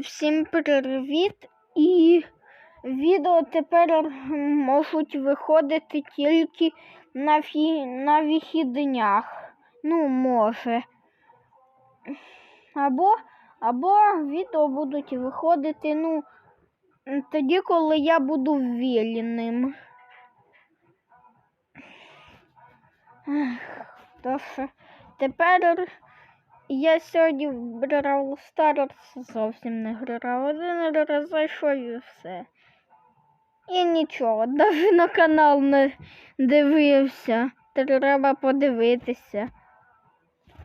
Всім привіт! І відео тепер можуть виходити тільки на, фі... на вихіднях. Ну, може. Або, або відео будуть виходити, ну, тоді, коли я буду вільним. Тож, тепер я сьогодні в Brawl Stars зовсім не грав. Один раз зайшов і все. І нічого, навіть на канал не дивився. Треба подивитися.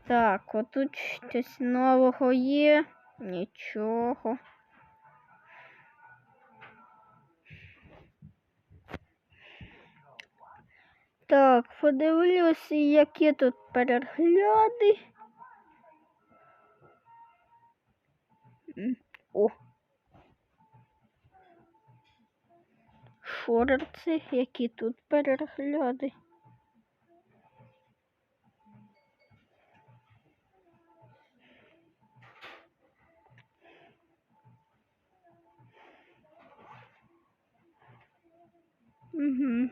Так, отут щось нового є. Нічого. Так, подивлюся, які тут перегляди. О. Шорти, які тут перегляди. Угу.